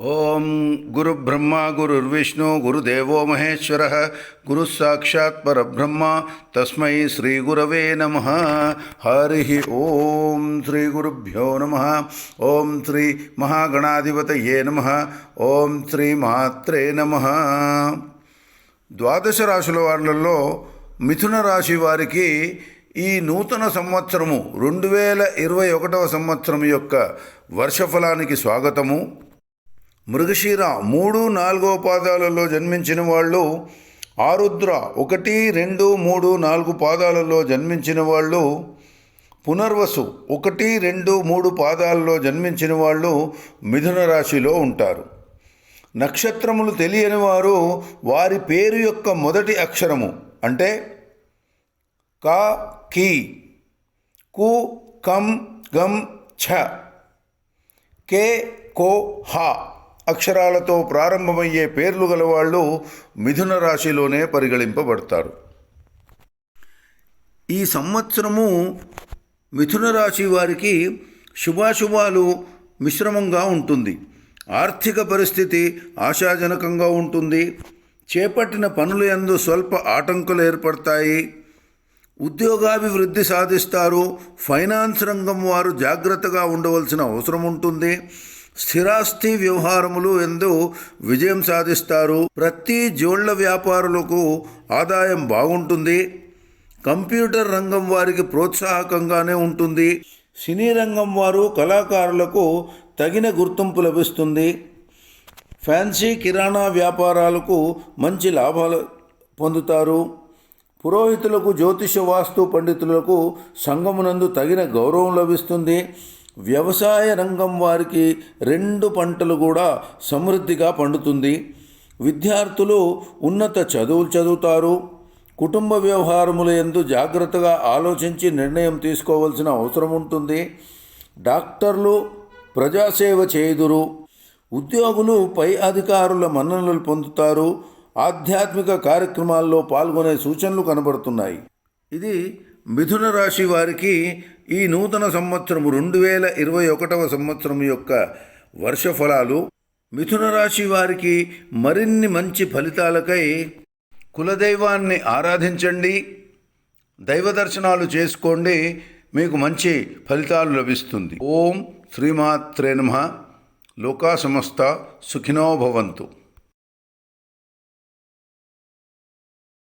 ఓం గురు బ్రహ్మ గురుర్విష్ణు గురుదేవో మహేశ్వర. గురుసాక్షాత్ పరబ్రహ్మ. తస్మై శ్రీ గురవే నమ. హరి. ఓం శ్రీ గురుభ్యో నమ. ఓం శ్రీ మహాగణాధిపతయే నమ. ఓం శ్రీ మాత్రే నమ. ద్వాదశ రాశుల వాళ్ళల్లో మిథున రాశి వారికి ఈ నూతన సంవత్సరము రెండు వేల ఇరవై ఒకటవ సంవత్సరం యొక్క వర్షఫలానికి స్వాగతము. మృగశీర మూడు నాలుగో పాదాలలో జన్మించిన వాళ్ళు ఆరుద్ర ఒకటి రెండు మూడు నాలుగు పాదాలలో జన్మించిన వాళ్ళు పునర్వసు ఒకటి రెండు మూడు పాదాలలో జన్మించిన వాళ్ళు మిథున రాశిలో ఉంటారు. నక్షత్రములు తెలియని వారు వారి పేరు యొక్క మొదటి అక్షరము అంటే కా కీ కు కం గం ఛ కే కో హా. అక్షరాలతో ప్రారంభమయ్యే పేర్లు గలవాళ్ళు మిథున రాశిలోనే పరిగణింపబడతారు. ఈ సంవత్సరము మిథున రాశి వారికి శుభాశుభాలు మిశ్రమంగా ఉంటుంది. ఆర్థిక పరిస్థితి ఆశాజనకంగా ఉంటుంది. చేపట్టిన పనులు ఎందు స్వల్ప ఆటంకులు ఏర్పడతాయి. ఉద్యోగాభివృద్ధి సాధిస్తారు. ఫైనాన్స్ రంగం వారు జాగ్రత్తగా ఉండవలసిన అవసరం ఉంటుంది. స్థిరాస్తి వ్యవహారములు ఎందు విజయం సాధిస్తారు. ప్రతి జోళ్ళ వ్యాపారులకు ఆదాయం బాగుంటుంది. కంప్యూటర్ రంగం వారికి ప్రోత్సాహకంగానే ఉంటుంది. సినీ రంగం వారు కళాకారులకు తగిన గుర్తింపు లభిస్తుంది. ఫ్యాన్సీ కిరాణా వ్యాపారాలకు మంచి లాభాలు పొందుతారు. పురోహితులకు జ్యోతిష వాస్తు పండితులకు సంఘమునందు తగిన గౌరవం లభిస్తుంది. వ్యవసాయ రంగం వారికి రెండు పంటలు కూడా సమృద్ధిగా పండుతుంది. విద్యార్థులు ఉన్నత చదువులు చదువుతారు. కుటుంబ వ్యవహారముల ఎందు జాగ్రత్తగా ఆలోచించి నిర్ణయం తీసుకోవాల్సిన అవసరం ఉంటుంది. డాక్టర్లు ప్రజాసేవ చేయుదురు. ఉద్యోగులు పై అధికారుల మన్ననలు పొందుతారు. ఆధ్యాత్మిక కార్యక్రమాల్లో పాల్గొనే సూచనలు కనబడుతున్నాయి. ఇది మిథున రాశి వారికి ఈ నూతన సంవత్సరము రెండు వేల ఇరవై ఒకటవ సంవత్సరం యొక్క వర్షఫలాలు మిథున రాశి వారికి మరిన్ని మంచి ఫలితాలకై కులదైవాన్ని ఆరాధించండి దైవ దర్శనాలు చేసుకోండి మీకు మంచి ఫలితాలు లభిస్తుంది. ఓం శ్రీమాత్రే నమ. లోకా సమస్త సుఖినో భవంతు.